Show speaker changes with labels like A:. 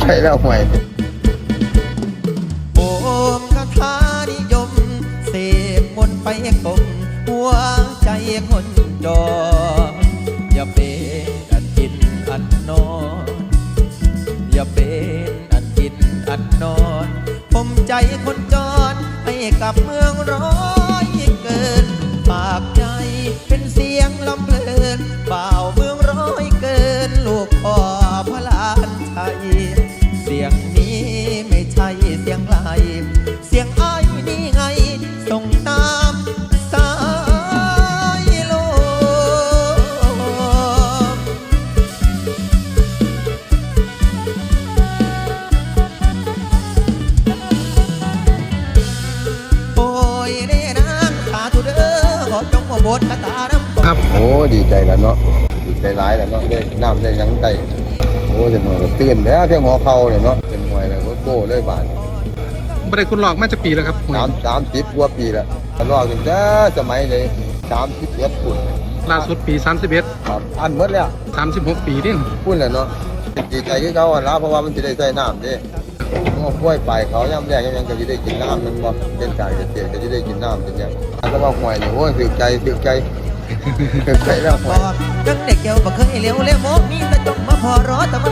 A: ใช่แล้วห่
B: โอมคาถานิยม เสพมนต์ไปกลมหัวใจคนจอ อย่าเป็นอันกินอันนอน อย่าเป็นอันกินอันนอน ผมใจคนจรให้กับเมืองร้อย สายลมโอ้ยเด้นางสาธุเด้อขอจงมาบทคาถาน้ำ
C: ครับ
A: โอ้ดีใจแล้วเนาะดีใจร้ายแล้วเนาะได้น้ำได้หยังได้โอ้เดี๋ยวมันก็ตื่นแล้วเพียงหัวเข่าเลยเนาะเป็นมวยเลยโก้เลยบาด
C: ไม่ได้คุณหลอกมาจะปีแล้วครับหวย
A: สามสามสิบกว่าปีแล้วทะเลาะกันแต่สมัยเลยสามสิบเอ็ดปุ่น
C: ล่าสุดปี31
A: ครับอันหมดแล้ว
C: 36ปีนี่
A: พุ่นแหละเนาะดีใจที่เขาอะละเพราะว่ามันจะได้ใส่น้ำเด้งอกล้วยไปเขาย่ำแรกยังก็จะได้กินน้ำมันบ่เป็นกายเกษตรก็จะได้กินน้ำเป็นอย่างแล้วก็ห่วยเนี่ยโอ้ยสึกใจสึกใจสึกใจแล้วห่
B: บ
A: วย
B: อกจังเด็กเกี่ยวบ่เคยเลี้ยวเลี้ยวโมกมีแต่จงมาพอรอแต่มันจะบาน